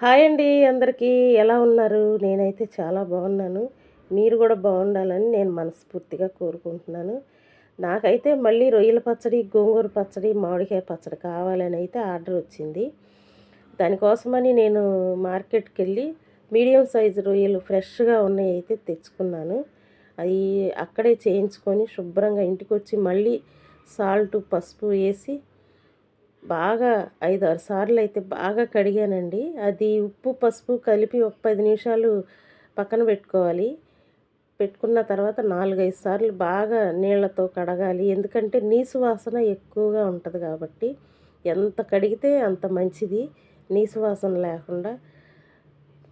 Hi అండి అందరికీ. ఎలా ఉన్నారు? నేనైతే చాలా బాగున్నాను. మీరు కూడా బాగుండాలని నేను మనస్ఫూర్తిగా కోరుకుంటున్నాను. నాకైతే మళ్ళీ రొయ్యల పచ్చడి గోంగూర పచ్చడి మామిడికాయ పచ్చడి కావాలని అయితే ఆర్డర్ వచ్చింది. దానికోసమని నేను మార్కెట్కి వెళ్ళి మీడియం సైజు రొయ్యలు ఫ్రెష్గా ఉన్నాయి అయితే తెచ్చుకున్నాను. అవి అక్కడే చేయించుకొని శుభ్రంగా ఇంటికి వచ్చి మళ్ళీ సాల్ట్ పసుపు వేసి బాగా ఐదు ఆరు సార్లు అయితే బాగా కడిగానండి. అది ఉప్పు పసుపు కలిపి ఒక పది నిమిషాలు పక్కన పెట్టుకోవాలి. పెట్టుకున్న తర్వాత నాలుగైదు సార్లు బాగా నీళ్ళతో కడగాలి. ఎందుకంటే నీసు వాసన ఎక్కువగా ఉంటుంది కాబట్టి ఎంత కడిగితే అంత మంచిది. నీసు వాసన లేకుండా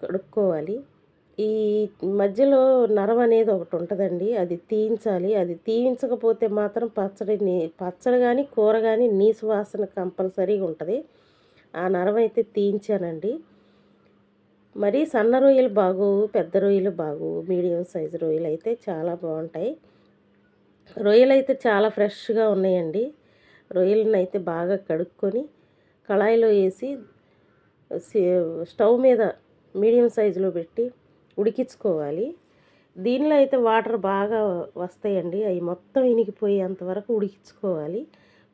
కడుక్కోవాలి. ఈ మధ్యలో నరం అనేది ఒకటి ఉంటుందండి. అది తీయించాలి. అది తీయించకపోతే మాత్రం పచ్చడి పచ్చడి కానీ కూర కానీ నీసు వాసన కంపల్సరీగా ఉంటుంది. ఆ నరం అయితే తీయించానండి. మరి సన్న రొయ్యలు బాగోవు పెద్ద రొయ్యలు బాగోవు మీడియం సైజు రొయ్యలు అయితే చాలా బాగుంటాయి. రొయ్యలు అయితే చాలా ఫ్రెష్గా ఉన్నాయండి. రొయ్యలను అయితే బాగా కడుక్కొని కళాయిలో వేసి స్టవ్ మీద మీడియం సైజులో పెట్టి ఉడికించుకోవాలి. దీనిలో అయితే వాటర్ బాగా వస్తాయండి. అవి మొత్తం ఇనికిపోయేంత వరకు ఉడికించుకోవాలి.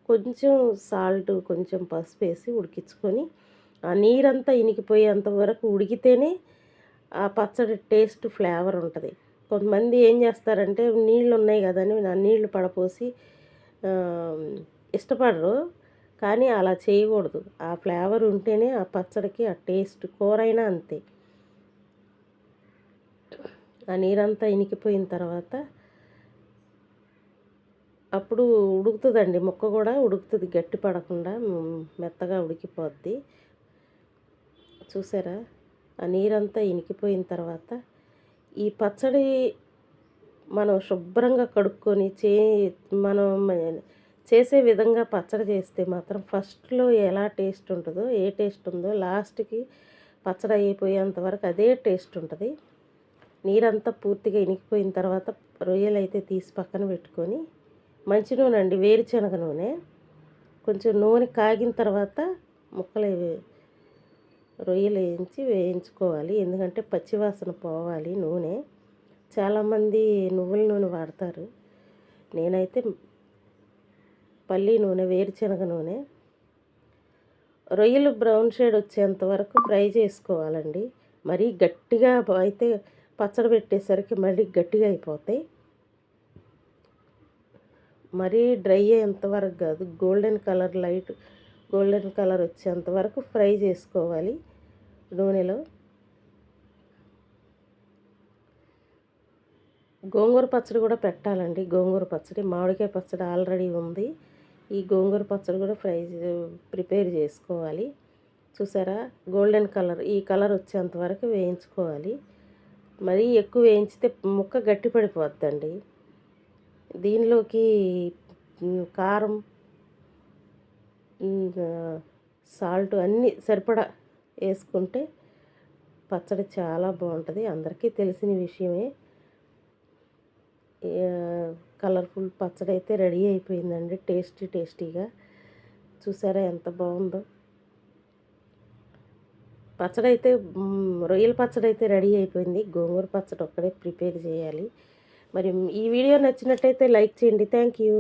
కొంచెం సాల్ట్ కొంచెం పసుపు వేసి ఉడికించుకొని ఆ నీరంతా ఇనికిపోయేంత వరకు ఉడికితేనే ఆ పచ్చడి టేస్ట్ ఫ్లేవర్ ఉంటుంది. కొంతమంది ఏం చేస్తారంటే నీళ్ళు ఉన్నాయి కదని నా నీళ్ళు పడపోసి ఇష్టపడరు. కానీ అలా చేయకూడదు. ఆ ఫ్లేవర్ ఉంటేనే ఆ పచ్చడికి ఆ టేస్ట్ కూరైనా అంతే. ఆ నీరంతా ఇనికిపోయిన తర్వాత అప్పుడు ఉడుకుతుందండి ముక్క కూడా ఉడుకుతుంది గట్టి పడకుండా మెత్తగా ఉడికిపోద్ది. చూసారా? ఆ నీరంతా ఇనికిపోయిన తర్వాత ఈ పచ్చడి మనం శుభ్రంగా కడుక్కొని చే మనం చేసే విధంగా పచ్చడి చేస్తే మాత్రం ఫస్ట్లో ఎలా టేస్ట్ ఉంటుందో ఏ టేస్ట్ ఉందో లాస్ట్కి పచ్చడి అయిపోయేంత వరకు అదే టేస్ట్ ఉంటుంది. నీరంతా పూర్తిగా ఇనికిపోయిన తర్వాత రొయ్యలు అయితే తీసి పక్కన పెట్టుకొని మంచి నూనె అండి వేరుశనగ నూనె. కొంచెం నూనె కాగిన తర్వాత ముక్కలు రొయ్యలు వేయించి వేయించుకోవాలి. ఎందుకంటే పచ్చివాసన పోవాలి నూనె. చాలామంది నువ్వుల నూనె వాడతారు. నేనైతే పల్లి నూనె వేరుశనగ నూనె. రొయ్యలు బ్రౌన్ షేడ్ వచ్చేంత వరకు ఫ్రై చేసుకోవాలండి. మరీ గట్టిగా అయితే పచ్చడి పెట్టేసరికి మళ్ళీ గట్టిగా అయిపోతాయి. మరీ డ్రై అయ్యేంతవరకు కాదు golden colour light golden colour వచ్చేంత వరకు ఫ్రై చేసుకోవాలి నూనెలో. గోంగూర పచ్చడి కూడా పెట్టాలండి. గోంగూర పచ్చడి మామిడికాయ పచ్చడి ఆల్రెడీ ఉంది. ఈ గోంగూర పచ్చడి కూడా ఫ్రై ప్రిపేర్ చేసుకోవాలి. చూసారా? గోల్డెన్ కలర్ ఈ కలర్ వచ్చేంత వరకు వేయించుకోవాలి. మరీ ఎక్కువ వేయించితే ముక్క గట్టి పడిపోద్దండి. దీనిలోకి కారం సాల్ట్ అన్నీ సరిపడా వేసుకుంటే పచ్చడి చాలా బాగుంటుంది. అందరికీ తెలిసిన విషయమే. కలర్ఫుల్ పచ్చడి అయితే రెడీ అయిపోయిందండి. టేస్టీ టేస్టీగా. చూసారా ఎంత బాగుందో? పచ్చడి అయితే రొయ్యల పచ్చడి అయితే రెడీ అయిపోయింది. గోంగూర పచ్చడి ఒక్కడే ప్రిపేర్ చేయాలి. మరి ఈ వీడియో నచ్చినట్టయితే లైక్ చేయండి. Thank you.